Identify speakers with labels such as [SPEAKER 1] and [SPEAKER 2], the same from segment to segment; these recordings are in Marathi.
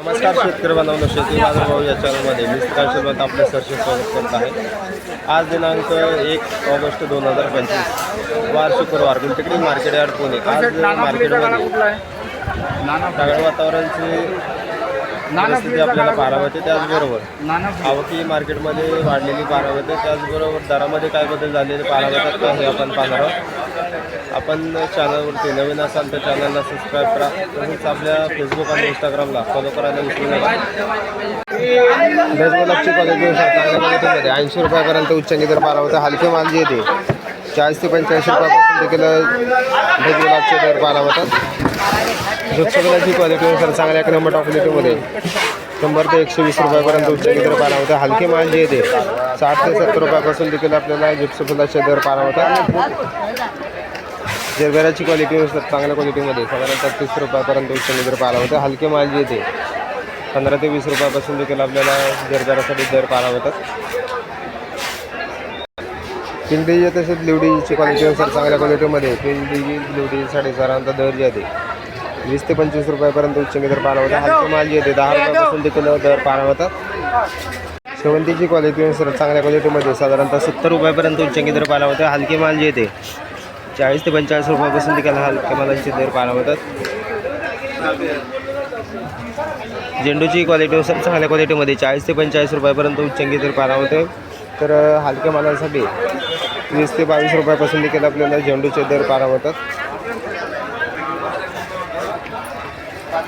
[SPEAKER 1] नमस्कार शेतकरी बांधवांनो शेती बाजारभाव या चॅनलमध्ये मी श्रीकांत शिरवत आपले सरसे स्वागत करत आहे. आज दिनांक एक ऑगस्ट दोन हजार पंचवीस वार शुक्रवार गुलटेकडी मार्केट यार्ड पुणे. आज मार्केटमध्ये ढगाळ वातावरणाची परिस्थिती आपल्याला मिळते त्याचबरोबर. आवकी मार्केटमध्ये वाढलेली पाहायला मिळते त्याचबरोबर दरामध्ये काय बदल झालेले मिळतात का हे आपण पाहणार आहोत. आपण चॅनलवरती नवीन असाल तर चॅनलला सबस्क्राईब करा. तसेच आपल्या फेसबुक आणि इंस्टाग्रामला फॉलो करायला विसरू नका. बेसबॉलची क्वालिटी चांगल्या क्वालिटीमध्ये ऐंशी रुपयापर्यंत उच्चांकी दर पाहिला होता हलके माल जे येते. चाळीस ते पंच्याऐंशी रुपयापासून देखील बेसबॉलचे दर पाहिला होतात क्वालिटी क्वालिटीनुसार चांगल्या एक नंबर टॉप क्वालिटीमध्ये शंभर ते एकशे वीस रुपयापर्यंत उच्च दर पाहिला होता. हलके माल जे येते साठ ते सत्तर रुपयापासून देखील आपल्याला जिप्सो फुलाचे दर पारा होता जरबेराची क्वालिटीनुसार चांगल्या क्वालिटीमध्ये साधारणतः तीस रुपयापर्यंत उच्च दर पाहिला होता. हलके माल जे येते पंधरा ते वीस रुपयापासून देखील आपल्याला जरबेरासाठी दर पाहिला होतात. पिंडीचे तसेच लिवडीची क्वालिटीनुसार चांगल्या क्वालिटीमध्ये पिंडीची लिवडीसाठी साधारणतः दर जे आहे वीस ते पंचवीस रुपयापर्यंत उच्चांकी दर पाहिला होता. हलके माल जे येते दहा रुपयापासून देखील दर पाहिला होतात. शेवंतीची क्वालिटी सर चांगल्या क्वालिटीमध्ये साधारणतः सत्तर रुपयापर्यंत उच्चांकी दर पाहिला होता. हलके माल जे येते चाळीस ते पंचेचाळीस रुपयापासून देखील हलके मालांचे दर पाहिला होतात. झेंडूची क्वालिटी सर चांगल्या क्वालिटीमध्ये चाळीस ते पंचेचाळीस रुपयापर्यंत उच्चांकी दर पाहिला होते. तर हलक्या मालांसाठी वीस ते बावीस रुपयापासून देखील आपल्याला झेंडूचे दर पारा होतात.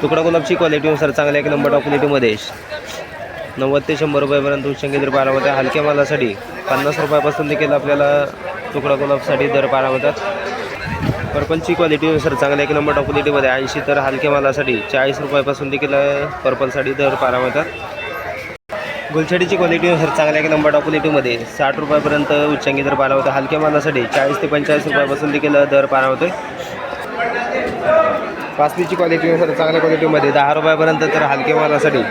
[SPEAKER 1] तुकडा गुलाबची क्वालिटीनुसार चांगल्या एक नंबर क्वालिटीमध्ये नव्वद ते शंभर रुपयापर्यंत उच्चंगी दर पारा होते हलक्या मालासाठी पन्नास रुपयापासून देखील आपल्याला तुकडा गुलाबसाठी दर पारा होतात पर्पलची क्वालिटीनुसार चांगल्या एक नंबर टॉप क्वालिटीमध्ये ऐंशी तर हलक्या मालासाठी चाळीस रुपयापासून देखील पर्पलसाठी दर पारा होतात गुलछडीची क्वालिटीनुसार चांगल्या एक नंबर टॉप क्वालिटीमध्ये साठ रुपयापर्यंत उच्चंगी दर पारा होतं हलक्या मालासाठी चाळीस ते पंचेचाळीस रुपयापासून देखील दर पारा होतोय पासलीची क्वालिटीनुसार चांगल्या क्वालिटीमध्ये दहा रुपयापर्यंत तर हलके मालासाठी.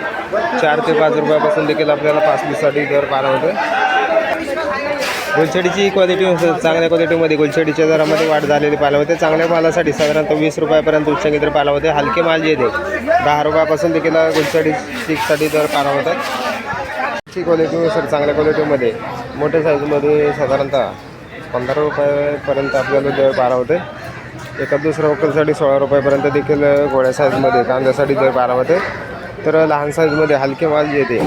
[SPEAKER 1] चार ते पाच रुपयापासून देखील आपल्याला पासलीसाठी दर पारा होतो गुलछडीची क्वालिटीनुसार चांगल्या क्वालिटीमध्ये गुलछडीच्या दरामध्ये वाढ झालेली पाला होते चांगल्या मालासाठी साधारणतः वीस रुपयापर्यंत उच्चांकी दर पाला होते हलके माल जे येते दहा रुपयापासून देखील गुलछडीसाठी दर पाला होतात ची क्वालिटीनुसार चांगल्या क्वालिटीमध्ये मोठ्या साईजमध्ये साधारणतः पंधरा रुपयापर्यंत आपल्याला दर बारा होते एका दुसऱ्या वकलसाठी सोळा रुपयापर्यंत देखील गोळ्या साईजमध्ये कांद्यासाठी जर बारा होते तर लहान साईजमध्ये हलके माल येते.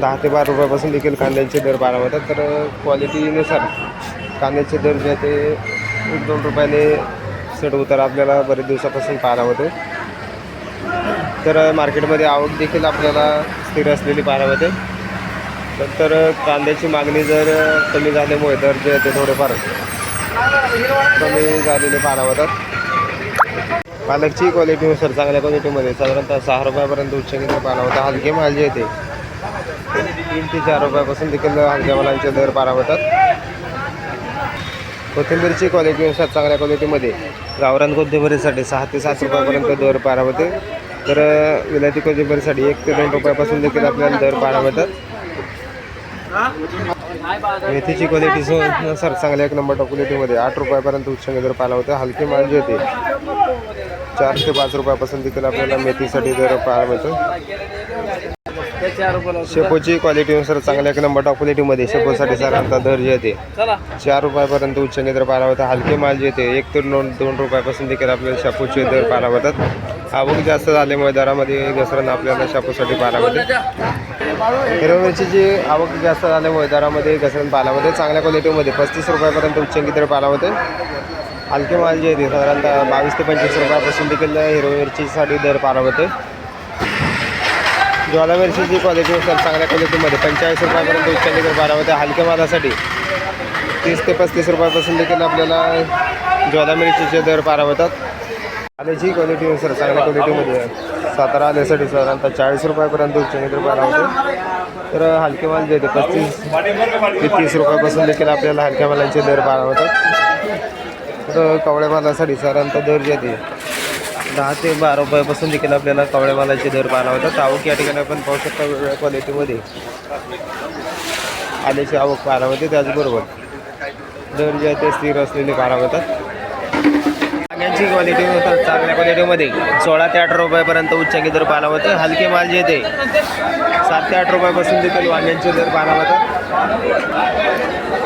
[SPEAKER 1] दहा ते बारा रुपयापासून देखील कांद्याचे दर बारा होतात तर क्वालिटीनुसार कांद्याचे दर जे ते एक दोन रुपयाने चढ उतार आपल्याला बरेच दिवसापासून पाहायला होते. तर मार्केटमध्ये आवक देखील आपल्याला स्थिर असलेली पाहायला होते तर कांद्याची मागणी जर कमी झाल्यामुळे दर जे आहे ते थोडेफार कमी झालेले पाहायला होतात पालकची क्वालिटीनुसार चांगल्या क्वालिटीमध्ये साधारणतः सहा रुपयापर्यंत उच्च किंमत पाहिला हलके माल येते तीन ते चार रुपयापासून देखील हलक्या मालांचे दर पारा होतात कोथिंबीरची क्वालिटीनुसार चांगल्या क्वालिटीमध्ये गावरान कोथिंबीरीसाठी सहा ते सात रुपयापर्यंत दर पारा होते तर विलायती कोथिंबीरीसाठी एक ते दोन रुपयापासून देखील आपल्याला दर पारा होतात मेथीची क्वालिटी सर चांगल्या एक नंबर टॉप क्वालिटीमध्ये आठ रुपयापर्यंत उच्चांग दर पाहिला होता हलकी माल जे होते. चार ते पाच रुपयापासून देखील आपल्याला मेथीसाठी दर पाहायला मिळतो. शेपूची क्वालिटीनुसार चांगल्या एक नंबर टॉप क्वालिटीमध्ये शेपूसाठी साधारणतः दर जे येते. चार रुपयापर्यंत उच्चांग दर पाहिला होता हलके माल जे येते. एक ते दोन दोन रुपयापासून देखील आपल्याला शेपूचे दर पाहिला होतात आवक जास्त झाल्यामुळे दरामध्ये घसरण आपल्याला शापूसाठी पाहायला मिळते. हिरवी मिरचीची आवक जास्त झाल्यामुळे दरामध्ये घसरण पाहायला होते चांगल्या क्वालिटीमध्ये पस्तीस रुपयापर्यंत उच्चांकी दर पाहिला होते हलके माल जे येते साधारणतः बावीस ते पंचवीस रुपयापासून देखील हिरव मिरचीसाठी दर पाहिला होते ज्वाला मिरचीची असेल चांगल्या क्वालिटीमध्ये पंचेचाळीस रुपयापर्यंत उच्चांकी दर बारा होते हलक्या मालासाठी तीस ते पस्तीस रुपयापासून देखील आपल्याला ज्वाला मिरचीचे दर बारा होतात आल्याची क्वालिटी सर चांगल्या क्वालिटीमध्ये आहे. सातारा आल्यासाठी साधारणतः चाळीस रुपयापर्यंत उच्चांकी दर बारा तर हलके माल जे येते पस्तीस ते तीस रुपयापासून देखील आपल्याला हलक्या मालांचे दर बारा होतात. तर कवळ्या मालासाठी साधारणतः दर जे येते दहा ते बारा रुपयापासून देखील आपल्याला कवळ्या मालाचे दर पाहायला होतात. आवक या ठिकाणी आपण पाहू शकता वेगवेगळ्या क्वालिटीमध्ये आल्याची आवक पाहायला होते त्याचबरोबर दर जे आहे ते स्थिर असलेले पाहायला होतात. वांग्यांची क्वालिटी चांगल्या क्वालिटीमध्ये सोळा ते आठ रुपयापर्यंत उच्चांकी दर पाला होते. हलके माल जे ते सात ते आठ रुपयापासून देखील वांग्यांचे दर पाला होतात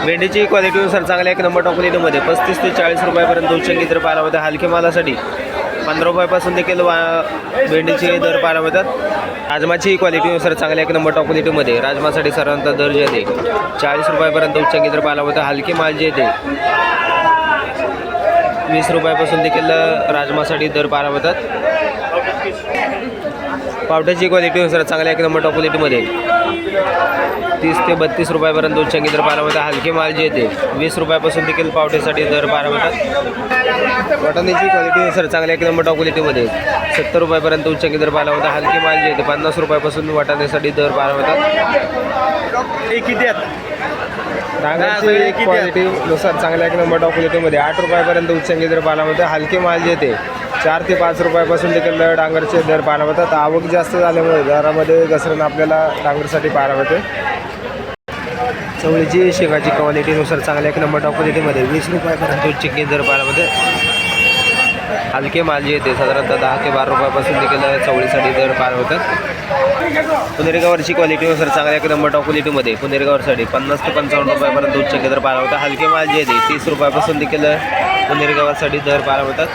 [SPEAKER 1] भेंडीची क्वालिटीनुसार चांगल्या एक नंबर टॉप क्वालिटीमध्ये पस्तीस ते चाळीस रुपयापर्यंत उच्चांकी दर पाला होते हलके मालासाठी. पंधरा रुपयापासून देखील वा भेंडीचे दर पाला होतात. राजमाची क्वालिटीनुसार चांगल्या एक नंबर टॉप क्वालिटीमध्ये राजमासाठी सर्वांचा दर जे येते चाळीस रुपयापर्यंत उच्चांकी दर पाला होता. हलके माल जे येते वीस रुपयापासून देखील राजमासाठी दर पारा होतात पावट्याची क्वालिटीनुसार चांगल्या एक नंबर टॉप क्वालिटीमध्ये तीस ते बत्तीस रुपयापर्यंत उच्चांकी दर पारा होतात हलके माल जे येते वीस रुपयापासून देखील पावट्यासाठी दर पारा होतात वाटाण्याची क्वालिटीनुसार चांगल्या एक नंबर टॉप क्वालिटीमध्ये सत्तर रुपयापर्यंत उच्चांकी दर पाहिला होता हलके माल जे येते पन्नास रुपयापासून वाटाण्यासाठी दर पारा होतात
[SPEAKER 2] किती आहेत?
[SPEAKER 1] डांगरची क्वालिटीनुसार चांगल्या एक नंबर टॉप क्वालिटीमध्ये आठ रुपयापर्यंत उच्चांकी दर पाला होते हलके माल जे ते चार ते पाच रुपयापासून देखील डांगरचे दर पाला होतात आवक जास्त झाल्यामुळे दरामध्ये घसरण आपल्याला डांगरसाठी पारा होते चवळीची शेंगाची क्वालिटीनुसार चांगल्या एक नंबर टॉप क्वालिटीमध्ये वीस रुपयापर्यंत उच्चांकी दर पाला होते हलके माल जे येते साधारणतः दहा ते बारा रुपयापासून देखील चवळीसाठी दर पार होतात. पुनेरगावरची क्वालिटीनुसार चांगल्या एक नंबर टॉप क्वालिटीमध्ये पुनेरगावरसाठी पन्नास ते पंचावन्न रुपयापर्यंत उच्च दर पार होता. हलके माल जे येते तीस रुपयापासून देखील पुनेरगावासाठी दर पार होतात.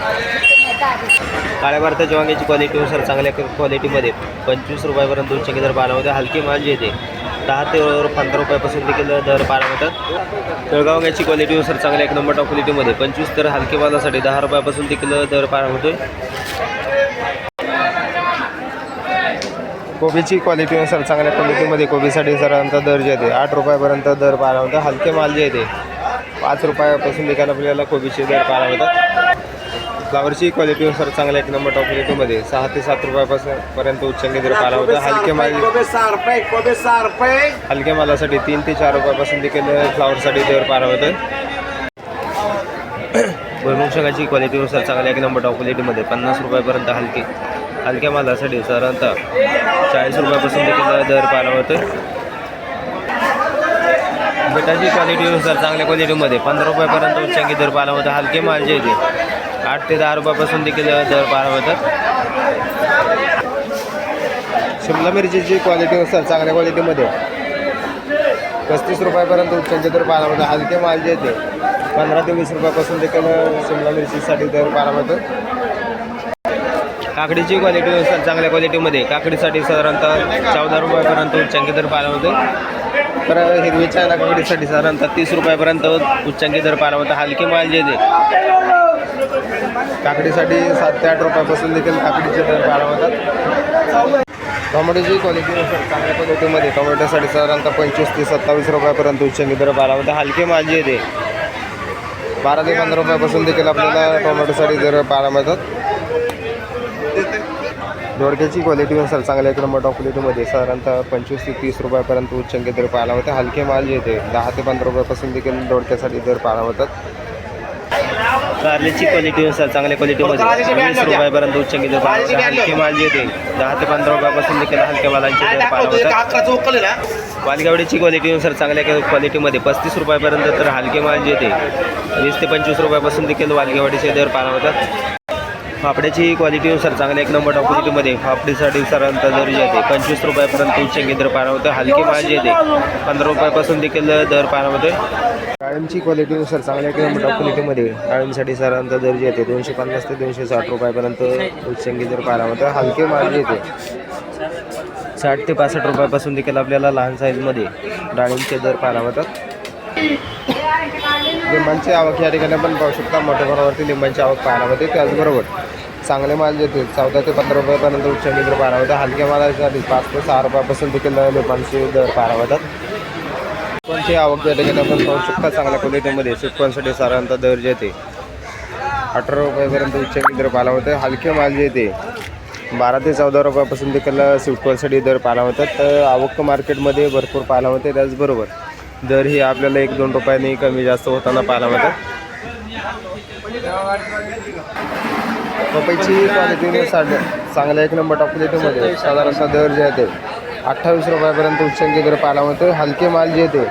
[SPEAKER 1] काळ्या भारताच्या वांग्याची क्वालिटीनुसार चांगल्या क्वालिटीमध्ये पंचवीस रुपयापर्यंत उच्च दर पार होते. हलके माल जे येते दहा ते पंधरा रुपयापासून देखील दर पार होतात क्वालिटी क्वालिटीनुसार चांगल्या एक नंबर टॉप क्वालिटीमध्ये पंचवीस तर हलके मालासाठी दहा रुपयापासून देखील दर पार होतो कोबीची क्वालिटीनुसार चांगल्या क्वालिटीमध्ये कोबीसाठी साधारणतः दर जे येते आठ रुपयापर्यंत दर पारा होता हलके माल जे येते पाच रुपयापासून देखील आपल्याला कोबीचे दर पारा होतात. फ्लावरची क्वालिटीनुसार चांगल्या एक नंबर टॉप क्वालिटीमध्ये सहा ते सात रुपयापासून पर्यंत उच्चांकी दर पारा होता. हलके माल. हलक्या मालासाठी तीन ते चार रुपयापासून देखील फ्लावरसाठी दर पारा होतं भुईमुग शेंगाची क्वालिटीनुसार चांगल्या एक नंबर टॉप क्वालिटीमध्ये पन्नास रुपयापर्यंत हलके. हलक्या मालासाठी साधारणतः चाळीस रुपयापासून देखील दर पारा होतं बेटाची क्वालिटीनुसार चांगल्या क्वालिटीमध्ये पंधरा रुपयापर्यंत उच्चांकी दर पाला होता हलके माल जे आठ ते दहा रुपयापासून देखील दर पारा होतात. शिमला मिरचीची क्वालिटीनुसार चांगल्या क्वालिटीमध्ये पस्तीस रुपयापर्यंत उच्चांचे दर पाला होता हलके माल जे येते पंधरा ते वीस रुपयापासून देखील शिमला मिरचीसाठी दर पाला होतं काकडीची क्वालिटीनुसार चांगल्या क्वालिटीमध्ये काकडीसाठी साधारणतः चौदा रुपयापर्यंत उच्चांकी दर पाला होते तर हिरवीच्या काकडीसाठी साधारणतः तीस रुपयापर्यंत उच्चांकी दर पाला होता हलके माल जे येते काकडीसाठी सात ते आठ रुपयापासून देखील काकडीचे दर पाला होतात क्वालिटी क्वालिटीनुसार चांगल्या क्वालिटीमध्ये टोमॅटोसाठी साधारणतः पंचवीस ते सत्तावीस रुपयापर्यंत उच्चंगी दर पाला हलके माझी येते बारा ते पंधरा रुपयापासून देखील आपल्याला टोमॅटोसाठी दर पाला मिळतात. दोडक्याची क्वालिटीनुसार चांगल्या टोमॅटो क्वालिटीमध्ये साधारणतः पंचवीस ते तीस रुपयापर्यंत उच्चंगी दर पाहायला होते हलके माल येते दहा ते पंधरा रुपयापासून देखील दोडक्यासाठी दर पाला होतात कारल्याची क्वालिटीनुसार चांगल्या क्वालिटीमध्ये वीस रुपयापर्यंत पाला होते हलके माल येते. दहा ते पंधरा रुपयापासून देखील हलक्या मालांचे दर पाला होतात वालगावडीची क्वालिटीनुसार चांगल्या क्वालिटीमध्ये पस्तीस रुपयापर्यंत तर हलके माल येते. वीस ते पंचवीस रुपयापासून देखील वालगेवाडीचे दर पाला होतात फापड्याची क्वालिटीनुसार चांगल्या एक नंबर टॉप क्वालिटीमध्ये फापडीसाठी साधारणतः दर जे येते पंचवीस रुपयापर्यंत उच्च दर पारावतं हलकी हलके माल जे येते पंधरा रुपयापासून देखील दर पारावतोय. डाळिंबची क्वालिटीनुसार चांगल्या एक नंबर टॉप क्वालिटीमध्ये डाळिंबसाठी सरांचा दर जे येते दोनशे पन्नास ते दोनशे साठ रुपयापर्यंत उच्च दर पारावतं हलकी हलके माल जे येते साठ ते पासष्ट रुपयापासून देखील आपल्याला लहान साईजमध्ये डाळिंबचे दर पारावतात. लिंबांची आवक या ठिकाणी आपण पाहू शकता. मोठ्या प्रमाणावरती लिंबांची आवक पाहायला होते त्याचबरोबर चांगले माल देतो चौदा ते पंधरा रुपयापर्यंत उच्च दर पाहायला हलक्या मालासाठी पाच ते सहा रुपयापासून देखील लोकांचे दर पारावतात होतात. आवक या ठिकाणी आपण पाहू शकता. चांगल्या क्वालिटीमध्ये सुटपांसाठी साधारणतः दर जे ते अठरा रुपयापर्यंत उच्च दर पाहायला होतं. हलके माल जे येते बारा ते चौदा रुपयापासून देखील स्वीटकॉर्नसाठी दर पाहायला होतात. तर आवक मार्केटमध्ये भरपूर पाहायला होते त्याचबरोबर दर ही आपल्याला एक दोन रुपयांनी कमी जास्त होताना पाहायला होतात पपईची क्वालिटीनुसार चांगल्या एक नंबर टॉप क्वालिटीमध्ये साधारणतः दर जे आहे ते. अठ्ठावीस रुपयापर्यंत उच्चांकी दर पाहायला होते हलके माल जे येते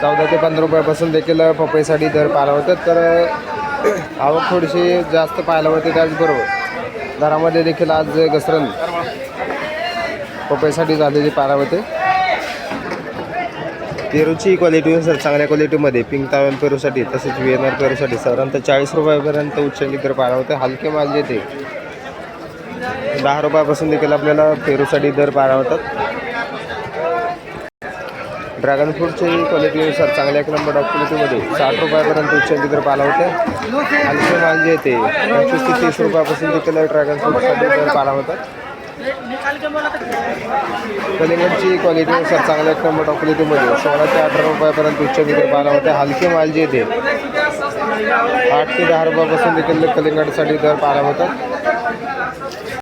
[SPEAKER 1] चौदा ते पंधरा रुपयापासून देखील पपईसाठी दर पाहायला होतात तर आवक थोडीशी जास्त पाहायला मिळते त्याचबरोबर. दरामध्ये देखील आज घसरण पपईसाठी झालेली पाहायला मिळते. पेरूची क्वालिटी सर चांगल्या क्वालिटीमध्ये पिंक तावन पेरूसाठी तसेच व्ही एन आर पेरूसाठी साधारणतः चाळीस रुपयापर्यंत उच्च लिटर पाहायला होते हलके माल येते दहा रुपयापासून देखील आपल्याला पेरूसाठी दर पाहायला होतात ड्रॅगन फ्रूटची क्वालिटीनुसार चांगल्या एक नंबर ऑफ क्वालिटीमध्ये साठ रुपयापर्यंत उच्च लिटर पाहायला होते हलके माल येते पंचवीस ते तीस रुपयापासून देखील ड्रॅगन फ्रूटसाठी दर पाहायला होतात कलिंगडची क्वालिटीनुसार चांगल्या एक नंबर क्वालिटीमध्ये सोळा ते अठरा रुपयापर्यंत उच्च दर पाहायला होते. हलके माल जे येते आठ ते दहा रुपयापासून देखील कलिंगडसाठी दर पाहायला होतात.